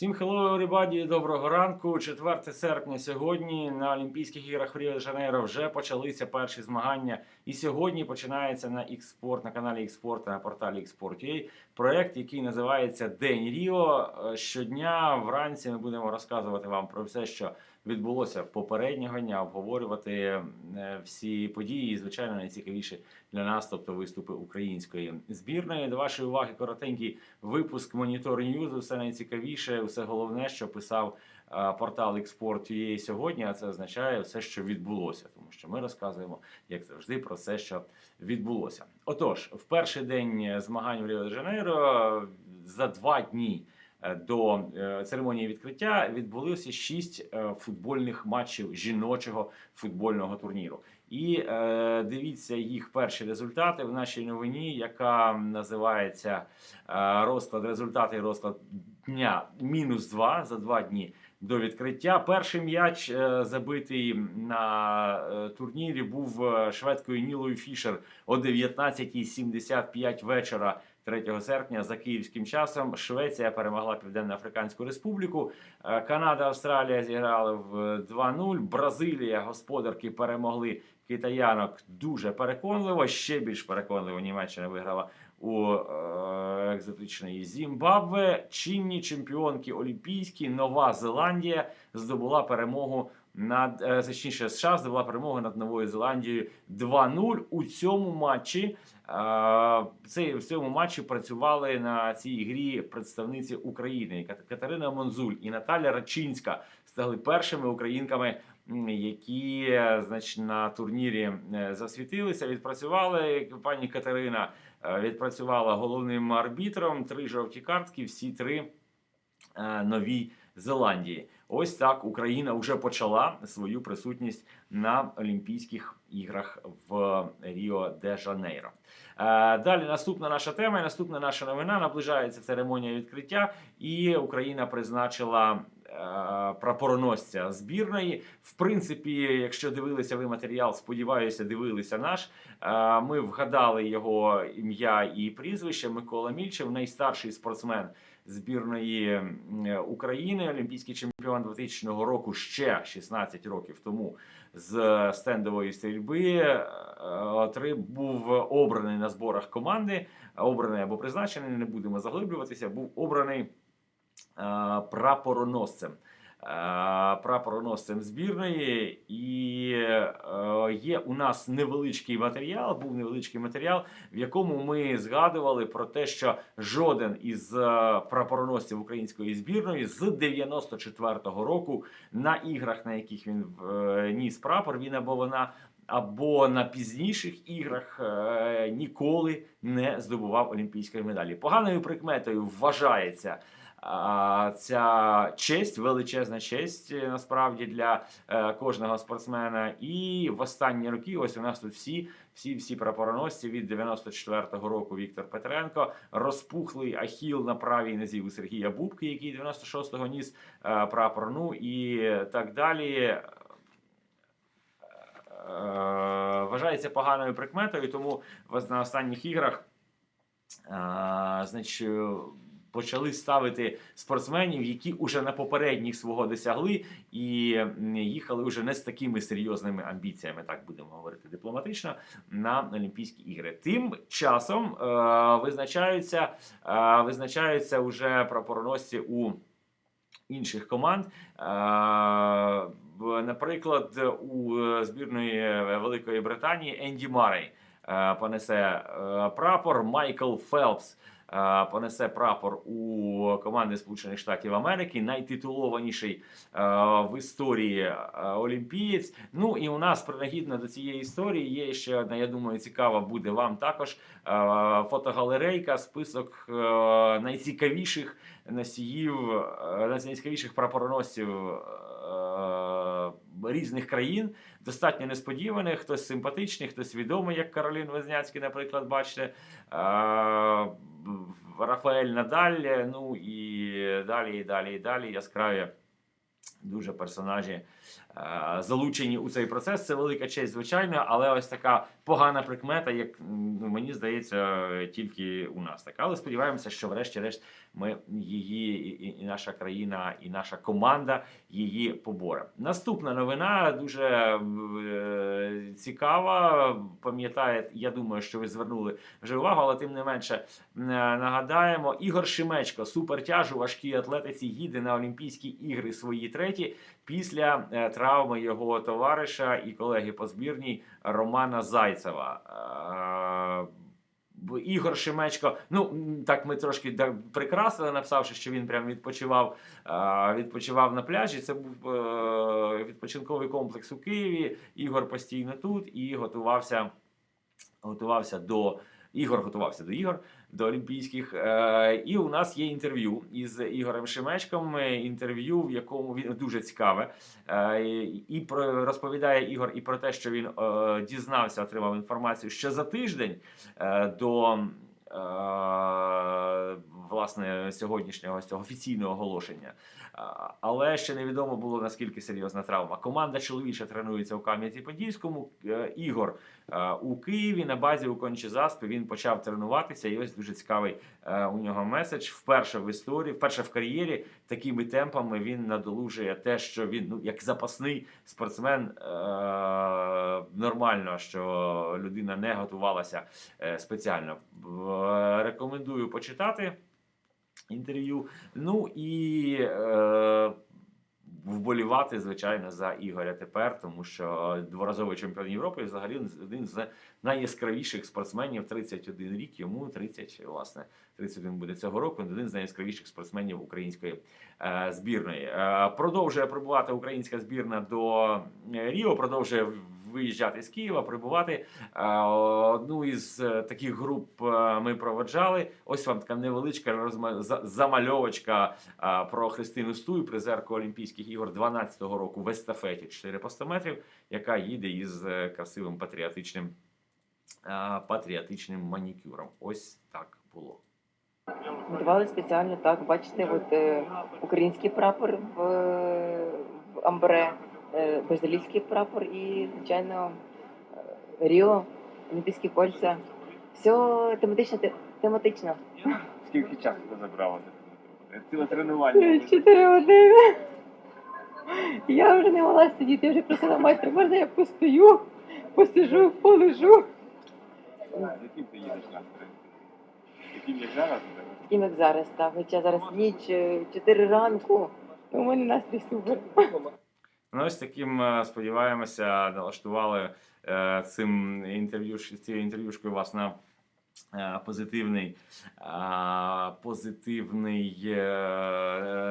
Всім hello, everybody, доброго ранку. 4 серпня сьогодні на Олімпійських іграх в Ріо де Жанейро вже почалися перші змагання. І сьогодні починається на Xsport, на каналі Xsport та на порталі Xsport.ua проект, який називається День Ріо. Е, Щодня вранці ми будемо розказувати вам про все, що відбулося попереднього дня, обговорювати е, всі події, і, звичайно, найцікавіші для нас, тобто виступи української збірної. До вашої уваги коротенький випуск Монітор Ньюз. Все найцікавіше, все головне, що писав портал Export.ua сьогодні. А це означає все, що відбулося, тому що ми розказуємо, як завжди, про все, що відбулося. Отож, в перший день змагань в Ріо де Жанейро за два дні. е, До е, церемонії відкриття відбулося шість е, футбольних матчів жіночого футбольного турніру. І е, дивіться їх перші результати в нашій новині, яка називається е, розклад результати і розклад дня мінус 2 за два дні до відкриття. Перший м'яч е, забитий на е, турнірі був е, шведкою Нілою Фішер о 19.75 вечора. 3 серпня за київським часом Швеція перемогла Південно-Африканську Республіку. Е, Канада, Австралія зіграли в 2-0. Бразилія, господарки перемогли китаянок дуже переконливо. Ще більш переконливо Німеччина виграла у е, екзотичної Зімбабве. Чинні чемпіонки Олімпійські Нова Зеландія здобула перемогу над е, точніше США здобула перемогу над Новою Зеландією 2-0 у цьому матчі. е, Цей в цьому матчі працювали на цій грі представниці України Кат- Катерина Монзуль і Наталя Рачинська стали першими українками, які е, значить, на турнірі е, засвітилися. Відпрацювали пані Катерина е, відпрацювала головним арбітром. Три жовті картки, всі три новій Зеландії. Ось так Україна вже почала свою присутність на Олімпійських іграх в Ріо де Жанейро. Далі наступна наша тема, і наступна наша новина. Наближається церемонія відкриття, і Україна призначила прапороносця збірної. В принципі, якщо дивилися ви матеріал, сподіваюся, дивилися наш. е, Ми вгадали його ім'я і прізвище. Микола Мільчев, найстарший спортсмен збірної України, олімпійський чемпіон 2000 року, ще 16 років тому з стендової стрільби. е, Три був обраний на зборах команди, обраний або призначений, не будемо заглиблюватися. Був обраний е, прапороносцем. е, Прапороносцем збірної, і е, є у нас невеличкий матеріал. Був невеличкий матеріал, в якому ми згадували про те, що жоден із е, прапороносців української збірної з 94-го року на іграх, на яких він е, ніс прапор, він або вона. Або на пізніших іграх е, ніколи не здобував олімпійської медалі. Поганою прикметою вважається ця честь, величезна честь е, насправді для е, кожного спортсмена. І в останні роки, ось у нас тут всі, всі, всі прапороносці від 94-го року Віктор Петренко, розпухлий ахіл на правій нозі у Сергія Бубки, який 96-го ніс е, прапор. Ну і так далі. Вважається поганою прикметою, тому на останніх іграх значить, почали ставити спортсменів, які уже на попередніх свого досягли і їхали вже не з такими серйозними амбіціями, так будемо говорити дипломатично, на Олімпійські ігри. Тим часом е, визначаються, е, визначаються вже прапороносці у інших команд. Е, Наприклад, у е, збірної Великої Британії Енді Марей е, понесе е, прапор Майкл Фелпс. Е, Понесе прапор у команди Сполучених Штатів Америки, найтитулованіший е, в історії е, олімпієць. Ну і у нас принагідно до цієї історії є ще одна, я думаю, цікава буде вам також. Фотогалерейка, список найцікавіших носіїв, найцікавіших прапороносців різних країн, достатньо несподіваних, хтось симпатичний, хтось відомий, як Каролін Везняцький, наприклад, бачите. Рафаель Надаль, ну і далі, і далі, і далі яскраві дуже персонажі залучені у цей процес. Це велика честь, звичайно, але ось така погана прикмета, як ну, мені здається, тільки у нас така. Але сподіваємося, що врешті-решт ми її і, наша країна, і наша команда її поборе. Наступна новина дуже е, цікава. Пам'ятає, я думаю, що ви звернули вже увагу, але тим не менше е, нагадаємо. Ігор Шимечко, супертяж у важкій атлетиці, їде на Олімпійські ігри свої треті після е, травми його товариша і колеги по збірній Романа Зайцева. Е, Ігор Шимечко, ну так ми трошки прикрасили, написавши, що він прям відпочивав, е, відпочивав на пляжі. Це був відпочинковий комплекс у Києві. Ігор постійно тут і готувався, готувався до. Ігор готувався до ігор до Олімпійських. Е, і у нас є інтерв'ю із Ігорем Шемечком. е, Інтерв'ю, в якому він дуже цікаве. Е, і про розповідає Ігор і про те, що він дізнався, отримав інформацію ще за тиждень до. Власне, сьогоднішнього цього офіційного оголошення, але ще невідомо було наскільки серйозна травма. Команда чоловіча тренується у Кам'янці-Подільському. Е, Ігор е, у Києві на базі у Кончі-Заспі він почав тренуватися. І ось дуже цікавий е, у нього меседж. Вперше в історії, вперше в кар'єрі такими темпами він надолужує те, що він ну як запасний спортсмен. Нормально, що людина не готувалася спеціально. Рекомендую почитати інтерв'ю. Ну і е, вболівати, звичайно, за Ігоря тепер, тому що дворазовий чемпіон Європи взагалі один з найяскравіших спортсменів 31 рік, йому 30, власне, 31 буде цього року. Один з найяскравіших спортсменів української е, збірної. Е, продовжує прибувати українська збірна до Ріо, продовжує виїжджати з Києва, прибувати. Е, Одну із е, таких груп е, ми проводжали. Ось вам така невеличка замальовочка про Христину Стуй, призерку Олімпійських ігор 12-го року в естафеті 4 по 100 метрів, яка їде із красивим патріотичним, патріотичним манікюром. Ось так було. Готували спеціально так. Бачите, от е, український прапор в, в амбре, е, бразилійський прапор і, звичайно, е, Ріо, Олімпійські кольця. Все тематично, тематично. Скільки часу це забрало? Ціле тренування. Чотири години. Я вже не могла сидіти, я вже просила майстра, можна я постою, посижу, полежу. З яким ти їдеш настрій? Яким як зараз? Таким як зараз, так. Хоча зараз ніч, е, 4 ранку. У мене настрій супер. Ну, ось таким е, сподіваємося, налаштували е, цим інтерв'ю цією інтерв'юшкою вас на е, позитивний, позитивний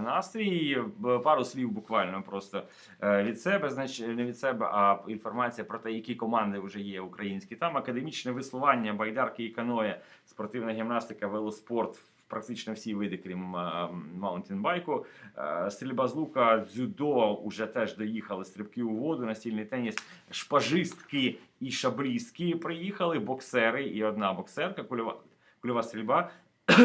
настрій. Пару слів буквально просто від себе, значить, не від себе, а інформація про те, які команди вже є українські. Там академічне веслування, байдарки і каноє, спортивна гімнастика, велоспорт. Практично всі види, крім е, маунтінбайку. Е, Стрільба з лука, дзюдо уже теж доїхали, стрибки у воду, настільний теніс, шпажистки і шаблістки приїхали, боксери і одна боксерка, кульова, кульова стрільба.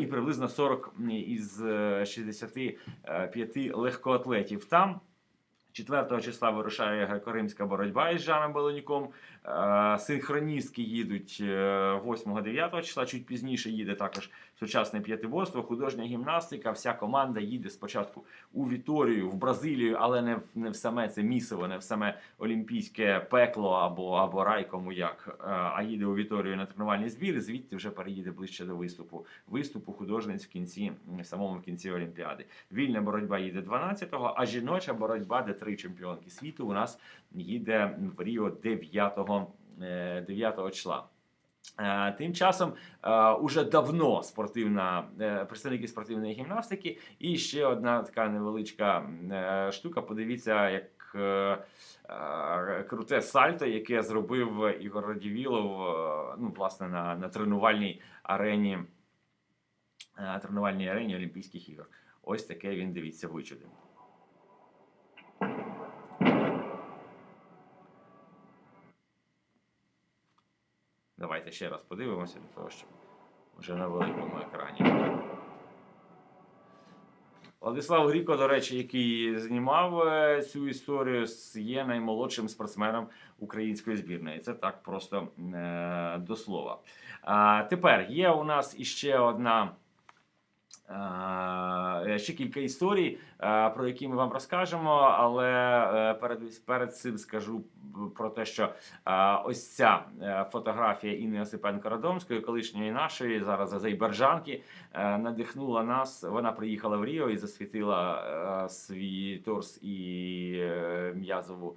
І приблизно 40 із е, 65 легкоатлетів там. 4 числа вирушає греко-римська боротьба із Жаном Беленюком. Е, Синхроністки їдуть е, 8-9 числа, чуть пізніше їде також сучасне п'ятиборство, художня гімнастика. Вся команда їде спочатку у Віторію, в Бразилію, але не в, не в саме це місиво, не в саме олімпійське пекло або, або рай, кому як, е, а їде у Віторію на тренувальний збір, звідти вже переїде ближче до виступу. Виступу художниць в кінці, самому в кінці Олімпіади. Вільна боротьба їде 12-го, а жіноча боротьба, де три чемпіонки світу, у нас їде в Ріо 9, е, 9 числа. Е, Тим часом е, уже давно спортивна е, представники спортивної гімнастики, і ще одна така невеличка е, штука. Подивіться, як е, е, круте сальто, яке зробив Ігор Радівілов е, ну, власне, на, на тренувальній арені е, тренувальній арені Олімпійських ігор. Ось таке він дивіться вичудив. Давайте ще раз подивимося для того, щоб вже на великому екрані. Владислав Гріко, до речі, який знімав е, цю історію, є наймолодшим спортсменом української збірної. Це так просто е, до слова. Тепер є у нас іще одна. Е, Ще кілька історій, е, про які ми вам розкажемо, але е, перед, перед цим скажу про те, що ось ця фотографія Інни Осипенко Радомської, колишньої нашої, зараз азербайджанки, надихнула нас. Вона приїхала в Ріо і засвітила свій торс і м'язову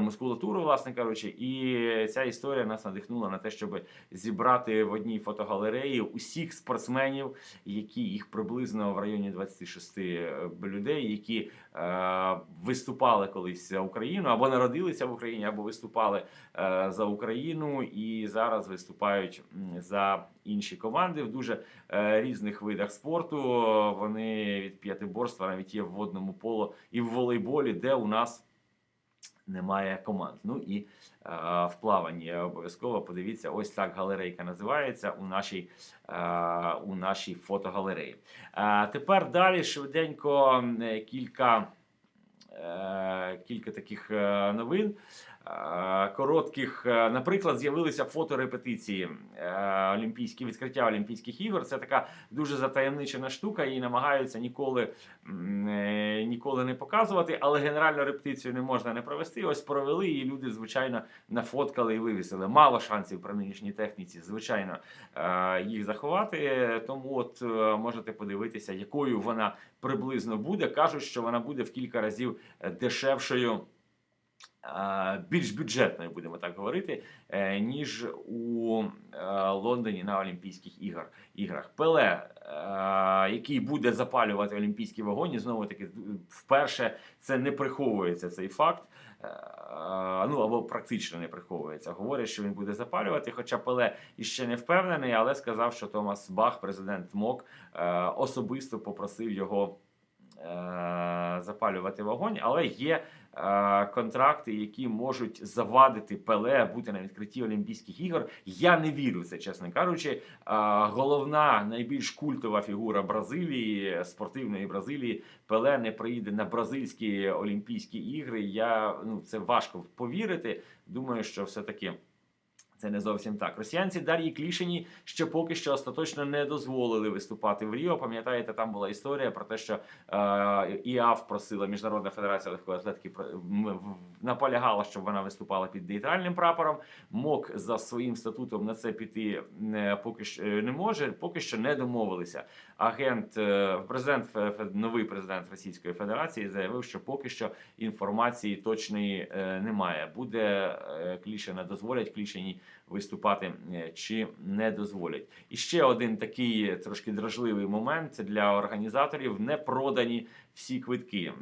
мускулатуру, власне кажучи. І ця історія нас надихнула на те, щоб зібрати в одній фотогалереї усіх спортсменів, які їх приблизно в районі 26 людей, які е, виступали колись за Україну або народилися в Україні, або виступали е, за Україну і зараз виступають за інші команди в дуже е, різних видах спорту. Вони від п'ятиборства навіть є в водному поло і в волейболі, де у нас немає команд. Ну і е, в плаванні обов'язково подивіться, ось так галерейка називається у нашій, е, у нашій фотогалереї. Е, тепер далі швиденько е, кілька, е, кілька таких е, новин. Коротких, Е, наприклад, з'явилися фоторепетиції е, Олімпійські відкриття Олімпійських ігор. Це така дуже затаємничена штука, її намагаються ніколи, е, ніколи не показувати, але генеральну репетицію не можна не провести. Ось провели, і люди, звичайно, нафоткали і вивісили. Мало шансів при нинішній техніці, звичайно, їх заховати. Тому от можете подивитися, якою вона приблизно буде. Кажуть, що вона буде в кілька разів дешевшою. Більш бюджетною, будемо так говорити, е, ніж у е, Лондоні на Олімпійських ігор, іграх. Пеле, е, який буде запалювати олімпійські вогоні, знову таки вперше це не приховується цей факт. Ну або практично не приховується. Говорять, що він буде запалювати. Хоча Пеле іще не впевнений, але сказав, що Томас Бах, президент МОК, особисто попросив його запалювати вогонь, але є контракти, які можуть завадити Пеле бути на відкритті Олімпійських ігор. Я не вірю в це, чесно кажучи. Е, Головна, найбільш культова фігура Бразилії, спортивної Бразилії, Пеле не приїде на бразильські Олімпійські ігри. Я ну це важко повірити. Думаю, що все таки. Це не зовсім так. Росіянці Дар'ї Клішині ще поки що остаточно не дозволили виступати в Ріо. Пам'ятаєте, там була історія про те, що е, ІАФ просила Міжнародна федерація легкої атлетики наполягала, щоб вона виступала під нейтральним прапором. МОК за своїм статутом на це піти не поки що е, не може. Поки що не домовилися. Агент е, президент Фе- новий президент Російської Федерації заявив, що поки що інформації точної е, немає. Буде е, Клішина дозволять Клішині виступати е, чи не дозволять. І ще один такий трошки дражливий момент для організаторів. Не продані всі квитки.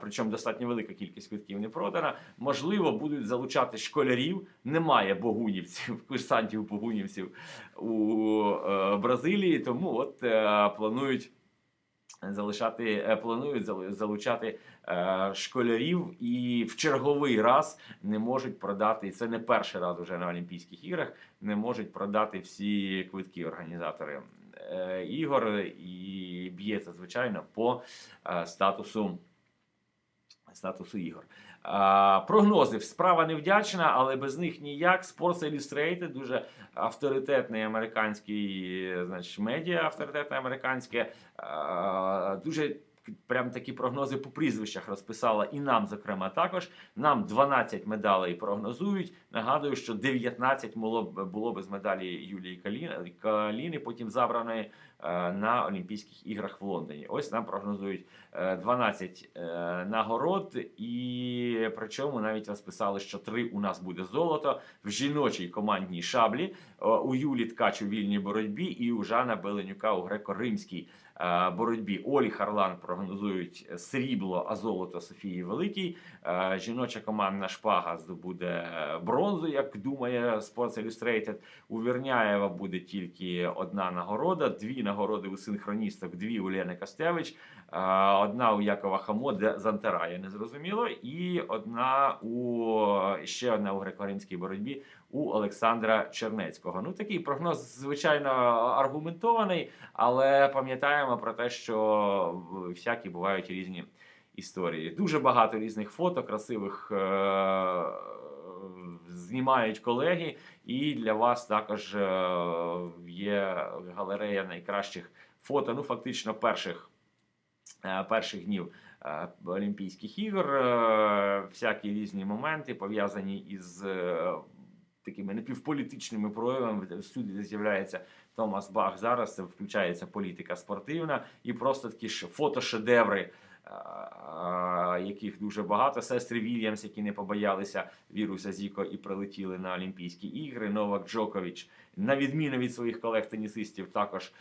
Причому достатньо велика кількість квитків не продана. Можливо, будуть залучати школярів. Немає богунівців, курсантів богунівців у е, Бразилії. Тому от е, планують. Залишати е, планують залучати е, школярів і в черговий раз не можуть продати. І це не перший раз вже на Олімпійських іграх. Не можуть продати всі квитки організатори е, ігор і б'ється звичайно по статусу статусу ігор. А, прогнози справа невдячна, але без них ніяк. Sports Illustrated, дуже авторитетний американський, значить, медіа, авторитетне американське, дуже прям такі прогнози по прізвищах розписала і нам, зокрема, також. Нам 12 медалей прогнозують. Нагадую, що 19 було б було без медалі Юлії Каліни, Каліни потім забраної е, на Олімпійських іграх в Лондоні. Ось нам прогнозують е, 12 е, нагород, і причому навіть розписали, що три у нас буде золото в жіночій командній шаблі, е, у Юлі Ткач у вільній боротьбі і у Жана Беленюка у греко-римській е, боротьбі. Олі Харлан прогнозують срібло, а золото Софії Великій. Е, Жіноча командна шпага здобуде бронзу, як думає Sports Illustrated. У Верняєва буде тільки одна нагорода, дві нагороди у синхроністок, дві у Лени Костевич, одна у Якова Хамо, де Зантарая, незрозуміло, і одна у ще одна у греко-римській боротьбі у Олександра Чернецького. Ну такий прогноз, звичайно, аргументований, але пам'ятаємо про те, що всякі бувають різні історії. Дуже багато різних фото, красивих е- знімають колеги, і для вас також е- є галерея найкращих фото. Ну, фактично, перших, перших днів. е, Олімпійських ігор, е, всякі різні моменти пов'язані із е, такими напівполітичними проявами. Всюди, де з'являється Томас Бах, зараз це включається політика спортивна і просто такі ж фотошедеври, е, е, яких дуже багато. Сестри Вільямс, які не побоялися віруса Зіко і прилетіли на Олімпійські ігри. Новак Джокович, на відміну від своїх колег-тенісистів, також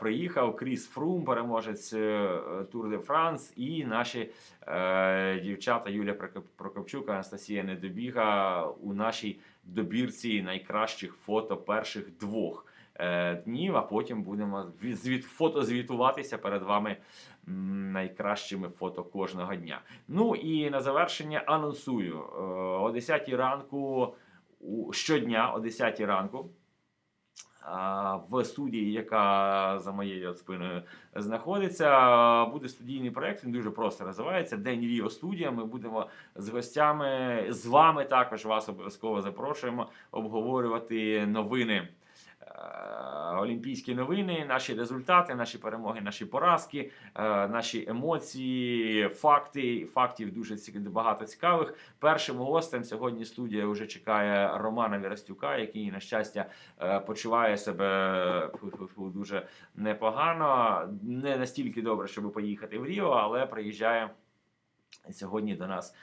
приїхав. Кріс Фрум, переможець е, Тур де Франс, і наші е, дівчата Юлія Прокоп- Прокопчук, Анастасія Недобіга у нашій добірці найкращих фото перших двох днів. А потім будемо звіт, фотозвітуватися перед вами найкращими фото кожного дня. Ну і на завершення анонсую е, о 10 ранку щодня, о 10 ранку. В студії, яка за моєю спиною знаходиться, буде студійний проект. Він дуже просто називається День Ріо студія. Ми будемо з гостями, з вами також вас обов'язково запрошуємо обговорювати новини. Е, Олімпійські новини, наші результати, наші перемоги, наші поразки, е, наші емоції, факти. Фактів дуже багато цікавих. Першим гостем сьогодні студія вже чекає Романа Вірастюка, який, на щастя, е, почуває себе дуже непогано. Не настільки добре, щоб поїхати в Ріо, але приїжджає сьогодні до нас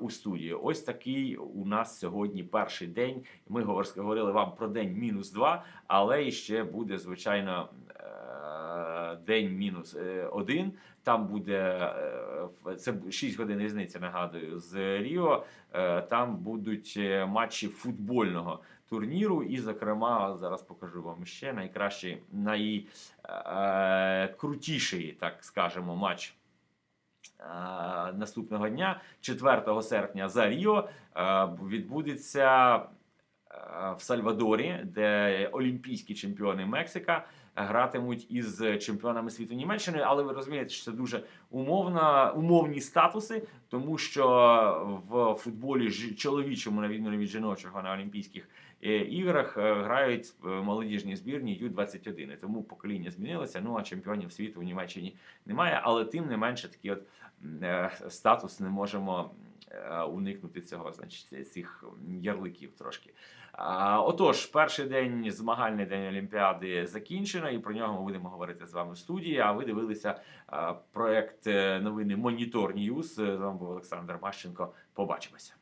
у студію. Ось такий у нас сьогодні перший день. Ми говор- говорили вам про день мінус два, але іще буде, звичайно, е, день мінус е, один. Там буде е, це 6 годин різниця, нагадую, з Ріо. Е, Там будуть е, матчі футбольного турніру. І, зокрема, зараз покажу вам ще найкращий, найкрутіший, так скажемо, матч. Е, Наступного дня, 4 серпня, за Ріо е, відбудеться е, в Сальвадорі, де олімпійські чемпіони Мексика гратимуть із чемпіонами світу Німеччини. Але ви розумієте, що це дуже умовна, умовні статуси, тому що в футболі чоловічому, на відміну від жіночого на Олімпійських іграх, е, грають е, молодіжні збірні Ю-21. Тому покоління змінилося. Ну а чемпіонів світу в Німеччині немає. Але тим не менше, такий от е, статус не можемо е, уникнути цього, значить, цих ярликів трошки. Отож, перший день змагальний день Олімпіади закінчено, і про нього ми будемо говорити з вами в студії. А ви дивилися проект е, новини Монітор Ньюс. З вами був Олександр Мащенко. Побачимося.